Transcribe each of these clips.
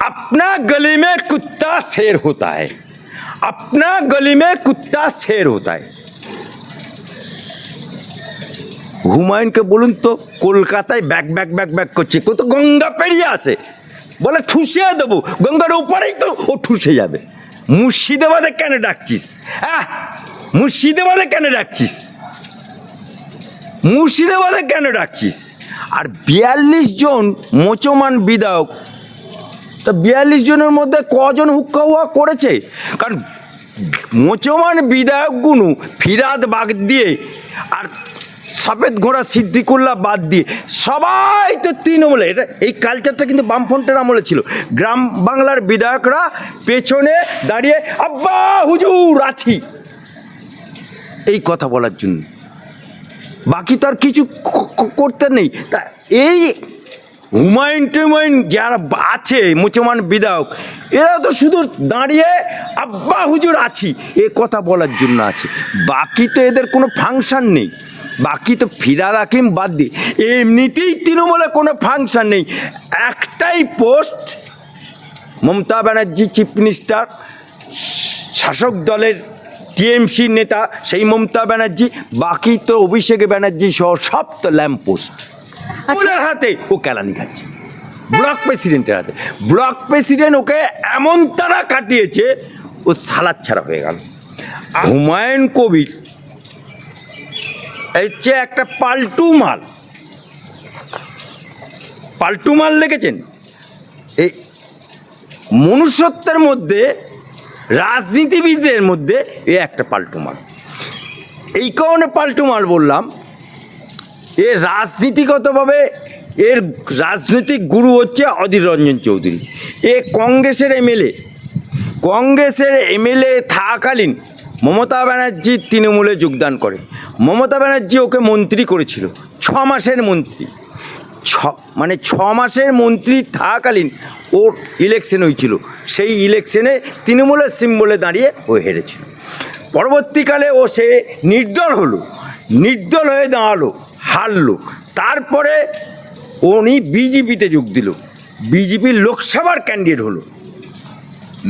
अपना गली में कुत्ता शेर होता है अपना गली में कुत्ता शेर होता है হুমায়ুনকে বলুন তো কলকাতায় ব্যাক ব্যাক ব্যাক ব্যাক করছে কত গঙ্গা পেরিয়ে আসে বলে ঠুসিয়ে দেবো গঙ্গার ওপারেই তো ও ঠুসে যাবে মুর্শিদাবাদে কেন ডাকছিস হ্যাঁ মুর্শিদাবাদে কেন ডাকছিস মুর্শিদাবাদে কেন ডাকছিস আর বিয়াল্লিশ জন মোচমান বিধায়ক তা বিয়াল্লিশ জনের মধ্যে কজন হুক্কা হুয়া করেছে? কারণ মোচমান বিধায়কগুলো ফিরাদ বাগ দিয়ে আর সফেদ ঘোড়া সিদ্দিকুল্লাহ বাদ দিয়ে সবাই তো তৃণমূলে, এটা এই কালচারটা কিন্তু বামফ্রন্টের আমলে ছিল। গ্রাম বাংলার বিধায়করা পেছনে দাঁড়িয়ে, আব্বা, হুজুর, আছি। এই কথা বলার জন্য। বাকি তো আর কিছু করতে নেই। তা এই হুমায়ুন টুমায়ুন যারা আছে, মুসলমান বিধায়ক এরা তো শুধু দাঁড়িয়ে, আব্বা হুজুর আছি। এ কথা বলার জন্য আছে। বাকি তো এদের কোনো ফাংশান নেই। বাকি তো ফিরাদ হাকিম বাদ দিয়ে। এমনিতেই তৃণমূলে কোনো ফাংশান নেই। একটাই post, Mamata Banerjee chief minister, শাসক দলের টিএমসি নেতা, সেই মমতা ব্যানার্জি, বাকি তো অভিষেক ব্যানার্জি সহ সব তো ল্যাম্প পোস্ট ওনার হাতে ও কেলানি খাচ্ছে। ব্লক প্রেসিডেন্টের হাতে। ব্লক প্রেসিডেন্ট ওকে এমন তারা কাটিয়েছে, ও সালাদ ছাড়া হয়ে গেল। হুমায়ুন কবির হচ্ছে একটা পাল্টু মাল। পাল্টু মাল দেখেছেন? এই মনুষ্যত্বের মধ্যে, রাজনীতিবিদদের মধ্যে এ একটা পাল্টু মাল। এই কারণে পাল্টু মাল বললাম এ রাজনীতিগতভাবে এর রাজনৈতিক গুরু হচ্ছে অধীর রঞ্জন চৌধুরী। এ কংগ্রেসের এমএলএ। কংগ্রেসের এমএলএ থাকাকালীন মমতা ব্যানার্জি তৃণমূলে যোগদান করে। মমতা ব্যানার্জি ওকে মন্ত্রী করেছিল, ছ মাসের মন্ত্রী। ছ মানে ছ মাসের মন্ত্রী থাকাকালীন ওর ইলেকশন হয়েছিল। সেই ইলেকশনে তৃণমূলের সিম্বলে দাঁড়িয়ে ও হেরেছিল। পরবর্তীকালে ও সে নির্দল হলো। নির্দল হয়ে দাঁড়াল। হারলো। তারপরে উনি বিজেপিতে যোগ দিল। বিজেপির লোকসভার ক্যান্ডিডেট হলো।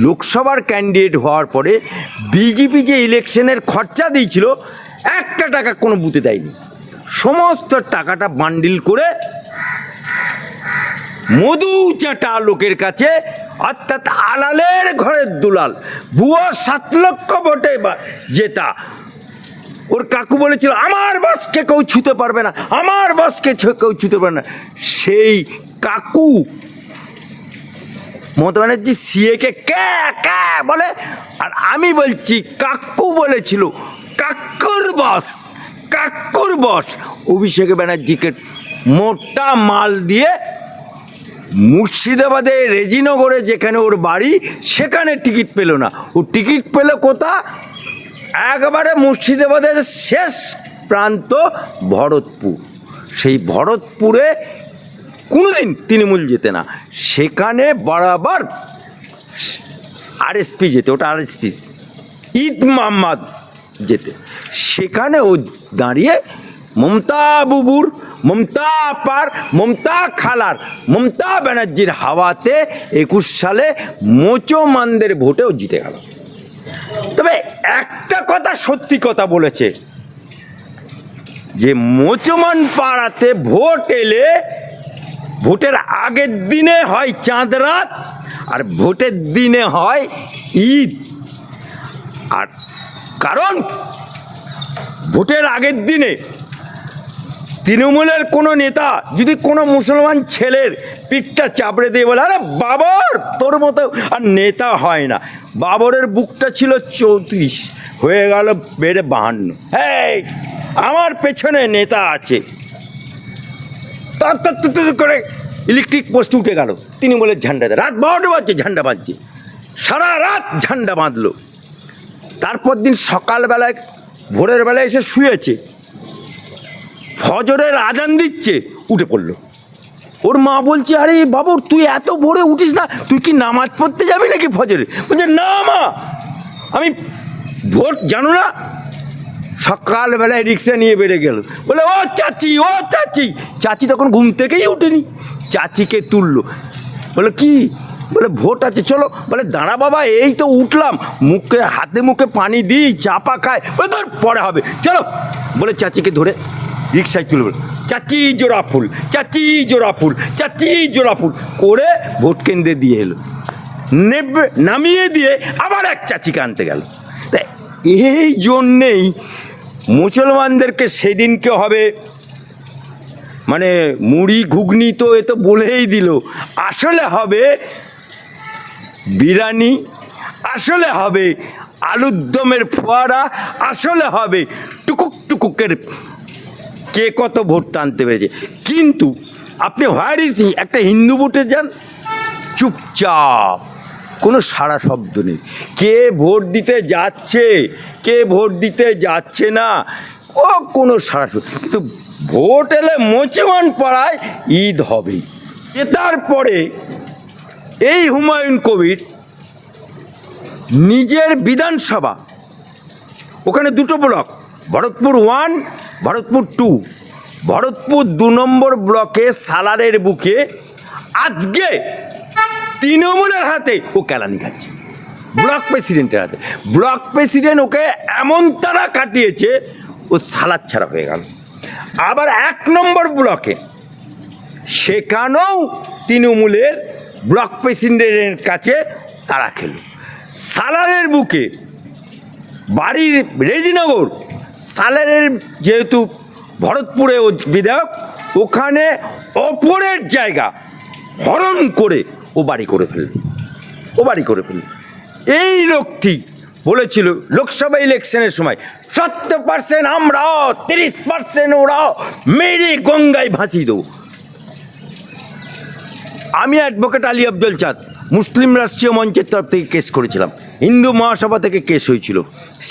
লোকসভার ক্যান্ডিডেট হওয়ার পরে বিজেপি যে ইলেকশনের খরচা দিয়েছিল, একটা টাকা কোনো বুথে দেয়নি। সমস্ত টাকাটা বান্ডিল করে মধু চাটা লোকের কাছে, অর্থাৎ আলালের ঘরের দুলাল ভুয়ো সাত লক্ষ ভোটে জেতা। ওর কাকু বলেছিল, আমার বসকে কেউ ছুতে পারবে না, আমার বসকে কেউ ছুতে পারবে না। সেই কাকু মমতা ব্যানার্জি সিএকে কে কে বলে, আর আমি বলছি, কাকু বলেছিল কাক্কুর বস কাক্কুর বস। অভিষেক ব্যানার্জিকে মোটা মাল দিয়ে মুর্শিদাবাদে রেজিনগরে যেখানে ওর বাড়ি, সেখানে টিকিট পেল না। ও টিকিট পেল কোথা? একবারে মুর্শিদাবাদের শেষ প্রান্ত ভরতপুর। সেই ভরতপুরে কোনোদিন তৃণমূল যেতে না। সেখানে বরাবর আরএসপি যেতে, ওটা আর আরএসপি, ঈদ মোহাম্মদ যেতে। সেখানে ও দাঁড়িয়ে মমতা বুবুর, মমতা আপার, মমতা খালার, মমতা ব্যানার্জির হাওয়াতে একুশ সালে মোচমানদের ভোটেও জিতে গেল। একটা কথা সত্যি কথা বলেছে। যে মোচমান পাড়াতে ভোট এলে ভোটের আগের দিনে হয় চাঁদ রাত আর ভোটের দিনে হয় ঈদ। আর কারণ ভোটের আগের দিনে তৃণমূলের কোনো নেতা, যদি কোনো মুসলমান ছেলের পিঠটা চাপড়ে দিয়ে বলে, আরে বাবর, তোর মতো আর নেতা হয় না। বাবরের বুকটা ছিল চৌত্রিশ, হয়ে গেল বেড়ে বাহান্ন। হ্যাঁ আমার পেছনে নেতা আছে। তর করে ইলেকট্রিক পোস্ট উঠে গেল। তিনি বলে, ঝান্ডা রাত বারোটা বাজছে, ঝান্ডা বাজছে। সারা রাত ঝান্ডা বাঁধলো। তারপর দিন সকালবেলায়, ভোরের বেলায় এসে শুয়েছে। ফজরের আজান দিচ্ছে, উঠে পড়ল। ওর মা বলছে, আরে বাবুর তুই এত ভোরে উঠিস না, তুই কি নামাজ পড়তে যাবি নাকি ফজরে? বলছে, না মা, আমি ভোট জানো না, সকালবেলায় রিক্সা নিয়ে বেড়ে গেল বলে, ও চাচি ও চাচি। চাচি তখন ঘুম থেকেই উঠেনি চাচিকে তুললো। বলে, কি? বলে ভোট আছে চলো। বলে, দাঁড়া বাবা, এই তো উঠলাম, মুখে, হাতে মুখে পানি দিই চাপা খায় বলে ধর পরে হবে, চলো। বলে, চাচিকে ধরে রিক্সায় তুলে বলে, চাচি জোড়া ফুল, চাচি জোড়া ফুল, চাচি জোড়া ফুল। করে ভোট কেন্দ্রে দিয়ে এলো। নেবে, নামিয়ে দিয়ে আবার এক চাচিকে আনতে গেল। তা এই জন্যেই মুসলমানদেরকে সেদিনকে হবে? মানে মুড়ি ঘুগনি তো এ তো বলেই দিল। আসলে হবে বিরিয়ানি, আসলে হবে আলুর দমের ফোয়ারা, আসলে হবে টুকুক টুকুকের কে কত ভোট টানতে পেরেছে? কিন্তু আপনি হোয়ারিসি একটা হিন্দু ভোটে যান, চুপচাপ, কোনো সারা শব্দ নেই। কে ভোট দিতে যাচ্ছে, কে ভোট দিতে যাচ্ছে না, ও কোনো সারা শব্দ কিন্তু ভোট এলে মোচমান পাড়ায় ঈদ হবে এ তারপরে এই হুমায়ুন কবির নিজের বিধানসভা, ওখানে দুটো block, Bharatpur one Bharatpur two Bharatpur দু নম্বর ব্লকে সালারের বুকে আজকে তৃণমূলের হাতে ও কেলানি খাচ্ছে। ব্লক প্রেসিডেন্টের হাতে। ব্লক প্রেসিডেন্ট ওকে এমন তারা কাটিয়েছে, ও সালাদ ছাড়া হয়ে গেল। আবার এক নম্বর ব্লকে সেখানেও তৃণমূলের ব্লক প্রেসিডেন্টের কাছে তারা খেল। সালারের বুকে বাড়ির রেজিনগর সালারের যেহেতু ভরতপুরে ও বিধায়ক, ওখানে অপরের জায়গা হরণ করে ও বাড়ি করে ফেলল ও বাড়ি করে ফেলল এই লোকটি বলেছিল, লোকসভা ইলেকশনের সময় সত্তর পার্সেন্ট আমরা, তিরিশ পার্সেন্ট ওরাও মেরে গঙ্গায় ভাসিয়ে দেবো। আমি অ্যাডভোকেট আলী আব্দুল চাঁদ, মুসলিম রাষ্ট্রীয় মঞ্চের তরফ থেকে কেস করেছিলাম। হিন্দু মহাসভা থেকে কেস হয়েছিল।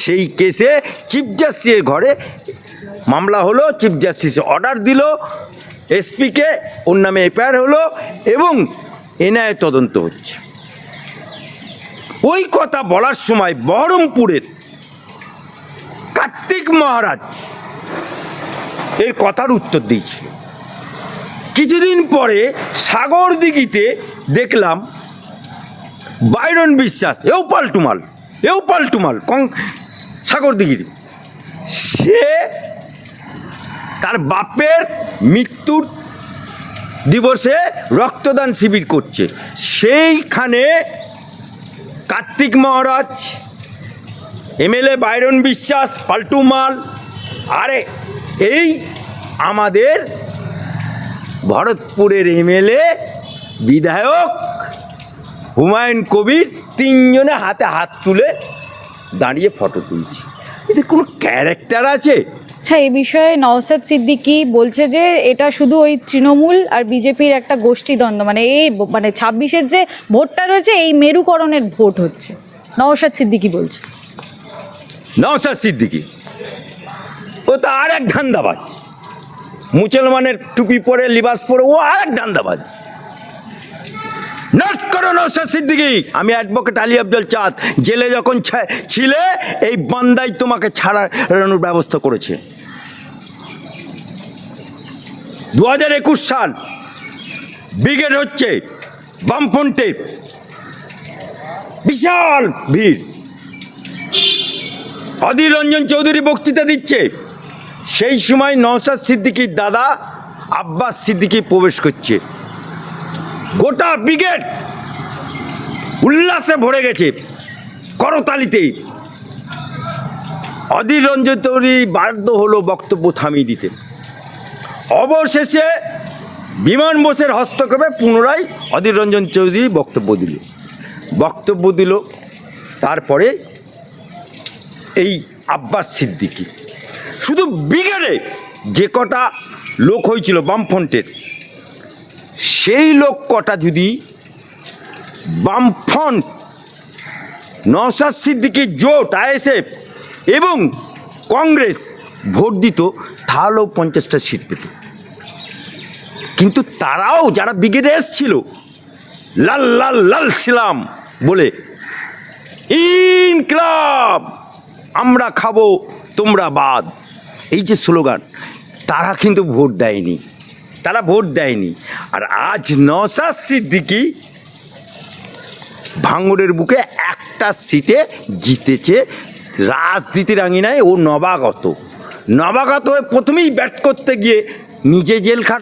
সেই কেসে চিফ জাস্টিসের ঘরে মামলা হলো চিফ জাস্টিস অর্ডার দিল এসপিকে ওর নামে এফআইআর হলো এবং এনআইএ তদন্ত হচ্ছে। ওই কথা বলার সময় বহরমপুরের কার্তিক মহারাজ এর কথার উত্তর দিয়েছিল কিছুদিন পরে সাগর দিঘিতে দেখলাম বাইরন বিশ্বাস, এও পাল্টুমাল এও পাল্টুমাল, কং সাগর দিঘির। সে তার বাপের মৃত্যুর দিবসে রক্তদান শিবির করছে। সেইখানে কার্তিক মহারাজ, এমএলএ বাইরন বিশ্বাস, পাল্টুমাল, আরে এই আমাদের ভরতপুরের এমএলএ বিধায়ক হুমায়ুন কবির তিনজনে হাতে হাত তুলে দাঁড়িয়ে ফটো তুলছি। এদের কোনো ক্যারেক্টার আছে? আচ্ছা এই বিষয়ে নওসাদ সিদ্দিকি বলছে যে এটা শুধু ওই তৃণমূল আর বিজেপির একটা গোষ্ঠীদ্বন্দ্ব। মানে এই মানে ছাব্বিশের যে ভোটটা রয়েছে এই মেরুকরণের ভোট হচ্ছে। নওসাদ সিদ্দিকি বলছে। নওসাদ সিদ্দিকি। ও তো আর এক ধান্দাবাজ। মুসলমানের টুপি পরে, লিবাস পরে, ও আর এক ধান্দাবাজ নোট করো নওসাদ সিদ্দিকি। আমি অ্যাডভোকেট আলী আব্দুল চাঁদ। জেলে যখন ছিলে, এই বান্দাই তোমাকে ছাড়ানোর ব্যবস্থা করেছে। দু হাজার একুশ সাল, ব্রিগেড হচ্ছে বামফ্রন্টে। বিশাল ভিড়। অধীর রঞ্জন চৌধুরী বক্তৃতা দিচ্ছে। সেই সময় নওসাদ সিদ্দিকির দাদা আব্বাস সিদ্দিকি প্রবেশ করছে। গোটা ব্রিগেড উল্লাসে ভরে গেছে করতালিতেই। অধীর রঞ্জন চৌধুরী বাধ্য হলো বক্তব্য থামিয়ে দিতে। অবশেষে বিমান বোসের হস্তক্ষেপে পুনরায় অধীর রঞ্জন চৌধুরী বক্তব্য দিল। বক্তব্য দিল, তারপরে এই আব্বাস সিদ্দিকি। শুধু ব্রিগেডে যে কটা লোক হয়েছিল বামফ্রন্টের, সেই লোক কটা যদি বামফ্রন্ট নওসাদ সিদ্দিকির জোট, আইএসএফ এবং কংগ্রেস ভোট দিত, তাহলেও পঞ্চাশটা সিট পেত। কিন্তু তারাও যারা ব্রিগেডে এসছিল, লাল লাল লাল ছিলাম বলে, ইনকলাব, আমরা খাব, তোমরা বাদ। এই যে স্লোগান, তারা কিন্তু ভোট দেয়নি, তারা ভোট দেয়নি। আর আজ নসাদ সিদ্দিকি ভাঙড়ের বুকে একটা সিটে জিতেছে রাজনীতির আঙিনায় ও নবাগত। নবাগত হয়ে প্রথমেই ব্যাট করতে গিয়ে নিজে জেল খাট